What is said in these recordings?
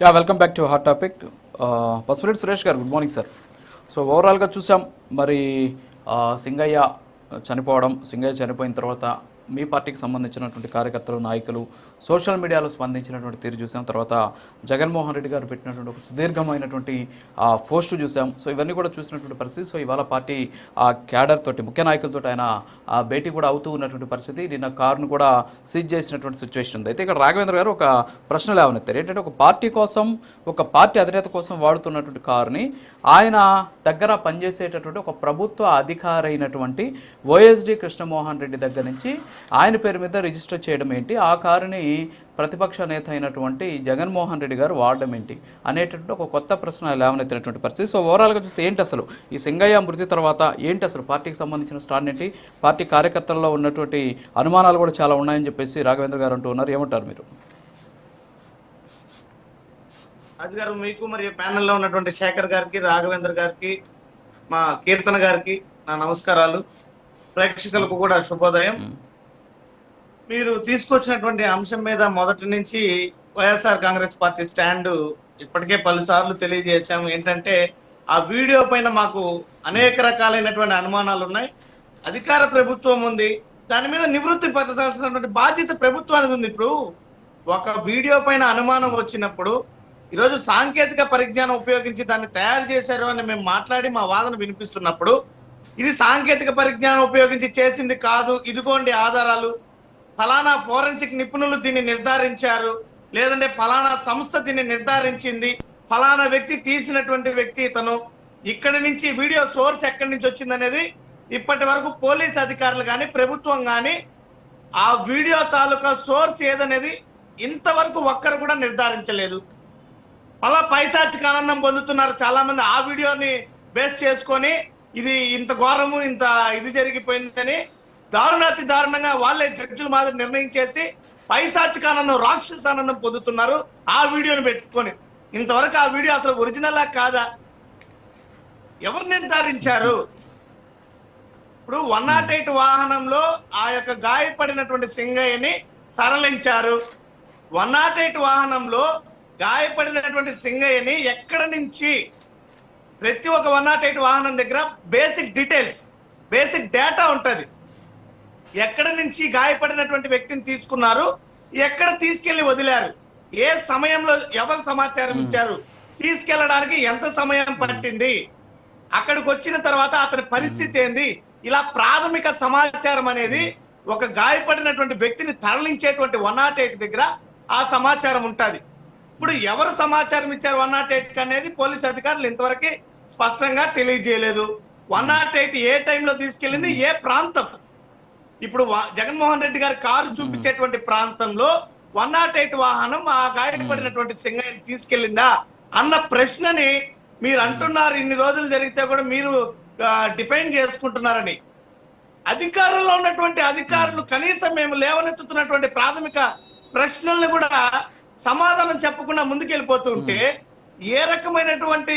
Yeah welcome back to hot topic Pasureddy Suresh garu good morning sir so ఓవరాల్గా చూసాం మరి uh, Singayya చనిపోవడం సింగయ్య చనిపోయిన తర్వాత మీ పార్టీకి సంబంధించినటువంటి కార్యకర్తలు నాయకులు సోషల్ మీడియాలో స్పందించినటువంటి తీరు చూసాం. తర్వాత జగన్మోహన్ రెడ్డి గారు పెట్టినటువంటి ఒక సుదీర్ఘమైనటువంటి పోస్ట్ చూసాం. సో ఇవన్నీ కూడా చూసినటువంటి పరిస్థితి. సో ఇవాళ పార్టీ ఆ క్యాడర్ తోటి ముఖ్య నాయకులతో ఆయన ఆ, భేటీ కూడా అవుతూ ఉన్నటువంటి పరిస్థితి. నిన్న కారును కూడా సీజ్ చేసినటువంటి సిచ్యువేషన్ ఉంది. అయితే ఇక్కడ రాఘవేంద్ర గారు ఒక ప్రశ్న లేవనెత్తారు. ఏంటంటే ఒక పార్టీ కోసం ఒక పార్టీ అధినేత కోసం వాడుతున్నటువంటి కారుని ఆయన దగ్గర పనిచేసేటటువంటి ఒక ప్రభుత్వ అధికారైనటువంటి అయినటువంటి ఓఎస్డి కృష్ణమోహన్ రెడ్డి దగ్గర నుంచి ఆయన పేరు మీద రిజిస్టర్ చేయడం ఏంటి? ఆ కారుని ప్రతిపక్ష నేత అయినటువంటి జగన్మోహన్ రెడ్డి గారు వాడడం ఏంటి? అనేటటువంటి ఒక కొత్త ప్రశ్న లేవనెత్తినటువంటి పరిస్థితి. సో ఓవరాల్గా చూస్తే ఏంటి అసలు? ఈ సింగయ్య మృతి తర్వాత ఏంటి అసలు? పార్టీకి సంబంధించిన స్టాండ్ ఏంటి? పార్టీ కార్యకర్తల్లో ఉన్నటువంటి అనుమానాలు కూడా చాలా ఉన్నాయని చెప్పేసి రాఘవేంద్ర గారు అంటూ ఉన్నారు. ఏమంటారు మీరు? రాజు గారు మీకు మరియు ప్యానెల్లో ఉన్నటువంటి శేఖర్ గారికి రాఘవేంద్ర గారికి మా కీర్తన గారికి నా నమస్కారాలు. ప్రేక్షకులకు కూడా శుభోదయం. మీరు తీసుకొచ్చినటువంటి అంశం మీద మొదటి నుంచి వైఎస్ఆర్ కాంగ్రెస్ పార్టీ స్టాండ్ ఇప్పటికే పలుసార్లు తెలియజేశాం. ఏంటంటే ఆ వీడియో పైన మాకు అనేక రకాలైనటువంటి అనుమానాలు ఉన్నాయి. అధికార ప్రభుత్వం ఉంది. దాని మీద నివృత్తి పరచాల్సినటువంటి బాధ్యత ప్రభుత్వానికి ఉంది. ఇప్పుడు ఒక వీడియో పైన అనుమానం వచ్చినప్పుడు ఈరోజు సాంకేతిక పరిజ్ఞానం ఉపయోగించి దాన్ని తయారు చేశారు అని మేము మాట్లాడి మా వాదన వినిపిస్తున్నప్పుడు ఇది సాంకేతిక పరిజ్ఞానం ఉపయోగించి చేసింది కాదు. ఇదిగోండి ఆధారాలు. ఫలానా ఫోరెన్సిక్ నిపుణులు దీన్ని నిర్ధారించారు. లేదంటే ఫలానా సంస్థ దీన్ని నిర్ధారించింది. ఫలానా వ్యక్తి తీసినటువంటి వ్యక్తి ఇతను. ఇక్కడి నుంచి వీడియో సోర్స్ ఎక్కడి నుంచి వచ్చిందనేది ఇప్పటి వరకు పోలీస్ అధికారులు కానీ ప్రభుత్వం కానీ ఆ వీడియో తాలూకా సోర్స్ ఏదనేది ఇంతవరకు ఒక్కరు కూడా నిర్ధారించలేదు. మళ్ళా పైశాచిక ఆనందం పొందుతున్నారు చాలా మంది ఆ వీడియోని బేస్ చేసుకొని ఇది ఇంత ఘోరము ఇంత ఇది జరిగిపోయిందని దారుణాతి దారుణంగా వాళ్ళే జడ్జిల మాదిరి నిర్ణయం చేసి పైశాచిక ఆనందం పొందుతున్నారు. ఆ వీడియోని పెట్టుకొని. ఇంతవరకు ఆ వీడియో అసలు ఒరిజినల్ కాదా? ఎవరు నిర్ధారించారు? ఇప్పుడు వన్ నాట్ ఎయిట్ వాహనంలో ఆ యొక్క గాయపడినటువంటి సింగయ్యని తరలించారు. వన్ నాట్ ఎయిట్ వాహనంలో గాయపడినటువంటి సింగయ్యని ఎక్కడ నుంచి? ప్రతి ఒక్క వన్ నాట్ ఎయిట్ వాహనం దగ్గర బేసిక్ డీటెయిల్స్ బేసిక్ డేటా ఉంటుంది. ఎక్కడ నుంచి గాయపడినటువంటి వ్యక్తిని తీసుకున్నారు ఎక్కడ తీసుకెళ్ళి వదిలారు ఏ సమయంలో ఎవరు సమాచారం ఇచ్చారు తీసుకెళ్ళడానికి ఎంత సమయం పట్టింది అక్కడికి వచ్చిన తర్వాత అతని పరిస్థితి ఏంది ఇలా ప్రాథమిక సమాచారం అనేది ఒక గాయపడినటువంటి వ్యక్తిని తరలించేటువంటి వన్ నాట్ ఎయిట్ దగ్గర ఆ సమాచారం ఉంటుంది. ఇప్పుడు ఎవరు సమాచారం ఇచ్చారు వన్ నాట్ ఎయిట్ అనేది పోలీస్ అధికారులు ఇంతవరకు స్పష్టంగా తెలియజేయలేదు. వన్ నాట్ ఎయిట్ ఏ టైంలో తీసుకెళ్ళింది ఏ ప్రాంతం? ఇప్పుడు జగన్మోహన్ రెడ్డి గారి కారు చూపించేటువంటి ప్రాంతంలో వన్ నాట్ ఎయిట్ వాహనం ఆ గాయపడినటువంటి సింగయ్యని తీసుకెళ్ళిందా అన్న ప్రశ్నని మీరు అంటున్నారు ఇన్ని రోజులు జరిగితే కూడా మీరు డిఫైన్ చేసుకుంటున్నారని. అధికారంలో ఉన్నటువంటి అధికారులు కనీసం మేము లేవనెత్తుతున్నటువంటి ప్రాథమిక ప్రశ్నల్ని కూడా సమాధానం చెప్పకుండా ముందుకెళ్ళిపోతుంటే ఏ రకమైనటువంటి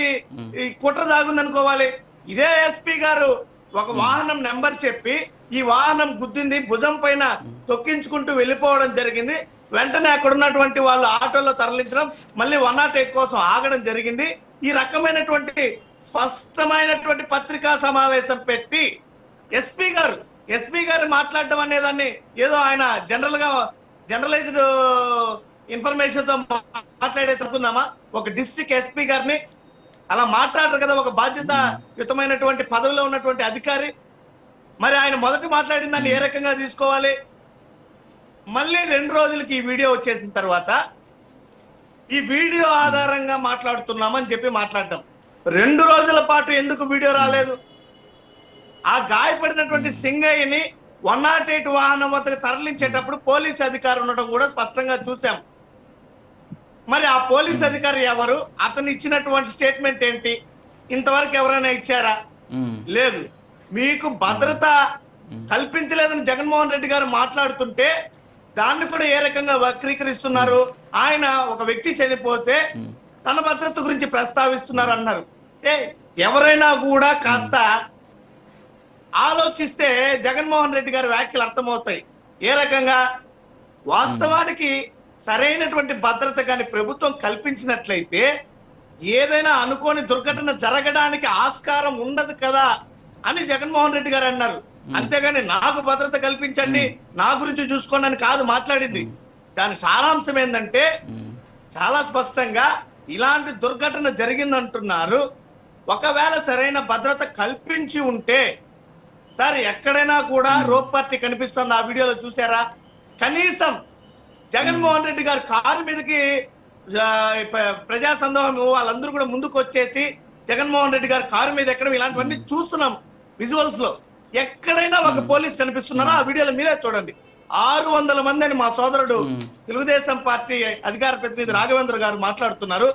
ఈ కుట్ర దాగుందనుకోవాలి. ఇదే ఎస్పీ గారు ఒక వాహనం నెంబర్ చెప్పి ఈ వాహనం గుద్దింది భుజం పైన తొక్కించుకుంటూ వెళ్ళిపోవడం జరిగింది. వెంటనే అక్కడ ఉన్నటువంటి వాళ్ళు ఆటోలో తరలించడం మళ్ళీ వన్ నాట్ ఎయిట్ కోసం ఆగడం జరిగింది. ఈ రకమైనటువంటి స్పష్టమైనటువంటి పత్రికా సమావేశం పెట్టి ఎస్పీ గారు ఎస్పీ గారు మాట్లాడడం అనేదాన్ని ఏదో ఆయన జనరల్గా జనరలైజ్డ్ ఇన్ఫర్మేషన్తో మాట్లాడేసి అనుకుందామా? ఒక డిస్ట్రిక్ట్ ఎస్పీ గారిని అలా మాట్లాడరు కదా ఒక బాధ్యత యుతమైనటువంటి పదవిలో ఉన్నటువంటి అధికారి. మరి ఆయన మొదటి మాట్లాడిన దాన్ని ఏ రకంగా తీసుకోవాలి? మళ్ళీ రెండు రోజులకి ఈ వీడియో వచ్చేసిన తర్వాత ఈ వీడియో ఆధారంగా మాట్లాడుతున్నామని చెప్పి మాట్లాడటం. రెండు రోజుల పాటు ఎందుకు వీడియో రాలేదు? ఆ గాయపడినటువంటి సింగయ్యని వన్ నాట్ ఎయిట్ వాహనం వద్దకు తరలించేటప్పుడు పోలీస్ అధికారి ఉండడం కూడా స్పష్టంగా చూసాం మరి ఆ పోలీస్ అధికారి ఎవరు? అతను ఇచ్చినటువంటి స్టేట్మెంట్ ఏంటి? ఇంతవరకు ఎవరైనా ఇచ్చారా. లేదు. మీకు భద్రత కల్పించలేదని జగన్మోహన్ రెడ్డి గారు మాట్లాడుతుంటే దాన్ని కూడా ఏ రకంగా వక్రీకరిస్తున్నారు? ఆయన ఒక వ్యక్తి చనిపోతే తన భద్రత గురించి ప్రస్తావిస్తున్నారు అన్నారు. ఏ ఎవరైనా కూడా కాస్త ఆలోచిస్తే జగన్మోహన్ రెడ్డి గారి వ్యాఖ్యలు అర్థమవుతాయి. ఏ రకంగా? వాస్తవానికి సరైనటువంటి భద్రత కానీ ప్రభుత్వం కల్పించినట్లయితే ఏదైనా అనుకోని దుర్ఘటన జరగడానికి ఆస్కారం ఉండదు కదా. అని జగన్మోహన్ రెడ్డి గారు అన్నారు. అంతేగాని నాకు భద్రత కల్పించండి నా గురించి చూసుకోండి అని కాదు మాట్లాడింది. దాని సారాంశం ఏంటంటే చాలా స్పష్టంగా ఇలాంటి దుర్ఘటన జరిగిందంటున్నారు. ఒకవేళ సరైన భద్రత కల్పించి ఉంటే సార్ ఎక్కడైనా కూడా రోప్ పార్టీ కనిపిస్తుంది. ఆ వీడియోలో చూసారా కనీసం జగన్మోహన్ రెడ్డి గారు కారు మీదకి ప్రజా సందోహం వాళ్ళందరూ కూడా ముందుకు వచ్చేసి జగన్మోహన్ రెడ్డి గారు కారు మీద ఎక్కడం ఇలాంటివన్నీ చూస్తున్నాం. విజువల్స్లో. ఎక్కడైనా ఒక పోలీస్ కనిపిస్తున్నారా? ఆ వీడియోలో మీరే చూడండి. ఆరు వందల మంది అని మా సోదరుడు తెలుగుదేశం పార్టీ అధికార ప్రతినిధి రాఘవేంద్ర గారు మాట్లాడుతున్నారు.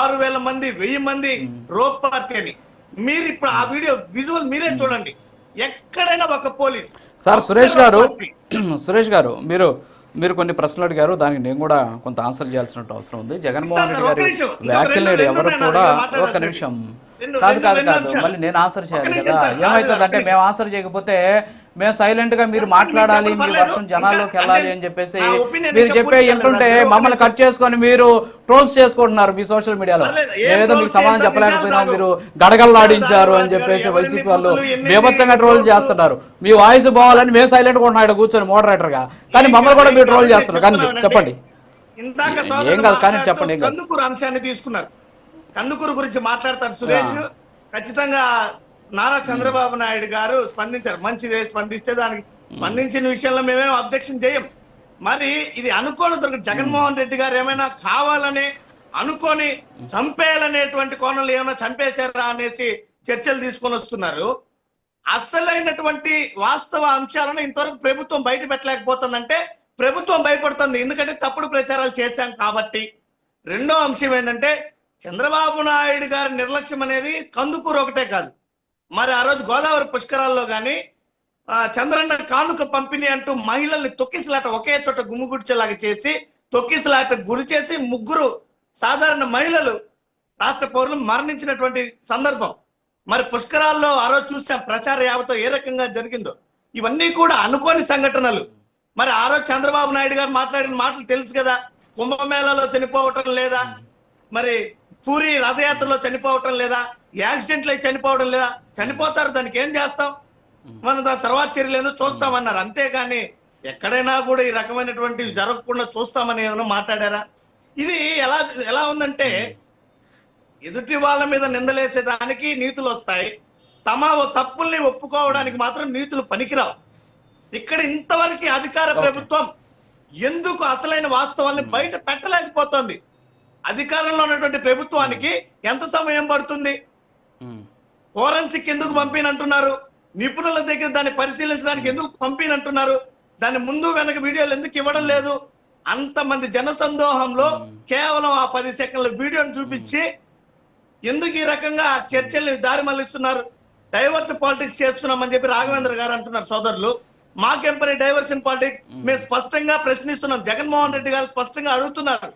ఆరు వేల మంది వెయ్యి మంది రోప్ పార్టీ అని. మీరు ఇప్పుడు ఆ వీడియో విజువల్ మీరే చూడండి. ఎక్కడైనా ఒక పోలీస్. సార్ సురేష్ గారు. సురేష్ గారు మీరు మీరు కొన్ని ప్రశ్నలు అడిగారు దానికి నేను కూడా కొంత ఆన్సర్ చేయాల్సిన అవసరం ఉంది. జగన్మోహన్ రెడ్డి గారి వ్యాఖ్యలు ఎవరు కూడా ఒక. నిమిషం. కాదు కాదు కాదు. మళ్ళీ నేను ఆన్సర్ చేయాలి కదా. ఏమవుతుందంటే మేము ఆన్సర్ చేయకపోతే మేము సైలెంట్గా మీరు మాట్లాడాలి మీ. వర్షం జనాల్లోకి వెళ్ళాలి అని చెప్పేసి మీరు చెప్పే లేదు. మమ్మల్ని కట్ చేసుకొని మీరు ట్రోల్స్ చేసుకుంటున్నారు మీ సోషల్ మీడియాలో ఏదో మీకు సమాధానం? చెప్పలేకపోయినా మీరు నిజాలు అని. చెప్పేసి వైసీపీ వాళ్ళు బీభత్సంగా ట్రోల్ చేస్తున్నారు మీ వాయిస్ బావాలని మేము సైలెంట్గా ఉన్నాం ఇక్కడ కూర్చొని మోడరేటర్గా కానీ మమ్మల్ని కూడా మీరు ట్రోల్ చేస్తున్నారు కానీ చెప్పండి ఏం కాదు, కానీ చెప్పండి. కందుకూరు అంశాన్ని తీసుకున్నారు కందుకూరు గురించి మాట్లాడతారు సురేష్. ఖచ్చితంగా నారా చంద్రబాబు నాయుడు గారు స్పందించారు. మంచిదే స్పందిస్తే దానికి స్పందించిన విషయంలో మేమేం అబ్జెక్షన్ చేయం. మరి ఇది అనుకోని దొరకదు జగన్మోహన్ రెడ్డి గారు ఏమైనా కావాలని అనుకొని చంపేయాలనేటువంటి కోణంలో ఏమైనా చంపేశారా అనేసి చర్చలు తీసుకొని వస్తున్నారు. అసలైనటువంటి వాస్తవ అంశాలను ఇంతవరకు ప్రభుత్వం బయట పెట్టలేకపోతుందంటే ప్రభుత్వం భయపడుతుంది. ఎందుకంటే తప్పుడు ప్రచారాలు చేశాం కాబట్టి. రెండో అంశం ఏంటంటే చంద్రబాబు నాయుడు గారి నిర్లక్ష్యం అనేది కందుకూరు ఒకటే కాదు. మరి ఆ రోజు గోదావరి పుష్కరాల్లో కానీ చంద్రన్న కానుక పంపిణీ అంటూ మహిళల్ని తొక్కిసలాట ఒకే చోట గుమ్ముగుడ్చేలాగా చేసి తొక్కిసలాట గురి చేసి ముగ్గురు సాధారణ మహిళలు రాష్ట్ర పౌరులు మరణించినటువంటి సందర్భం. మరి పుష్కరాల్లో ఆ రోజు చూసాం ప్రచార యావతో ఏ రకంగా జరిగిందో. ఇవన్నీ కూడా అనుకోని సంఘటనలు. మరి ఆ రోజు చంద్రబాబు నాయుడు గారు మాట్లాడిన మాటలు తెలుసు కదా. కుంభమేళాలో చనిపోవటం లేదా? మరి పూరి రథయాత్రలో చనిపోవటం లేదా? యాక్సిడెంట్లు అయి చనిపోవడం లేదా? చనిపోతారు దానికి ఏం చేస్తాం? మనం దాని తర్వాత చర్యలు ఏందో చూస్తామన్నారు. అంతేగాని ఎక్కడైనా కూడా ఈ రకమైనటువంటివి జరగకుండా చూస్తామని ఏమైనా మాట్లాడారా? ఇది ఎలా ఎలా ఉందంటే ఎదుటి వాళ్ళ మీద నిందలేసేదానికి నీతులు వస్తాయి. తమ తప్పుల్ని ఒప్పుకోవడానికి మాత్రం నీతులు పనికిరావు. ఇక్కడ ఇంతవరకు అధికార ప్రభుత్వం ఎందుకు అసలైన వాస్తవాన్ని బయట పెట్టలేకపోతుంది? అధికారంలో ఉన్నటువంటి ప్రభుత్వానికి ఎంత సమయం పడుతుంది. ఫోరెన్సిక్ ఎందుకు పంపినంటున్నారు? నిపుణుల దగ్గర దాన్ని పరిశీలించడానికి ఎందుకు పంపినంటున్నారు? దాని ముందు వెనక వీడియోలు ఎందుకు ఇవ్వడం లేదు? అంతమంది జన సందోహంలో కేవలం ఆ పది సెకండ్ల వీడియోని చూపించి ఎందుకు ఈ రకంగా చర్చల్ని దారి మళ్ళిస్తున్నారు? డైవర్ట్ పాలిటిక్స్ చేస్తున్నామని చెప్పి రాఘవేంద్ర గారు అంటున్నారు సోదరులు. మాకేం పని డైవర్షన్ పాలిటిక్స్ మేము స్పష్టంగా ప్రశ్నిస్తున్నాం. జగన్మోహన్ రెడ్డి గారు స్పష్టంగా అడుగుతున్నారు.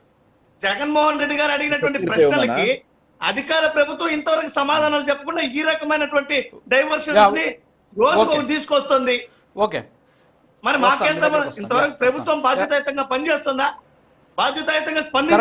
జగన్మోహన్ రెడ్డి గారు అడిగినటువంటి ప్రశ్నలకి అధికార ప్రభుత్వం ఇంతవరకు సమాధానాలు చెప్పకుండా ఈ రకమైనటువంటి డైవర్షన్స్ని. ఒకటి తీసుకొస్తుంది. ఓకే. మరి మాకేం. ఇంతవరకు. ప్రభుత్వం బాధ్యతాయుతంగా పనిచేస్తుందా? బాధ్యతాయుతంగా స్పందించి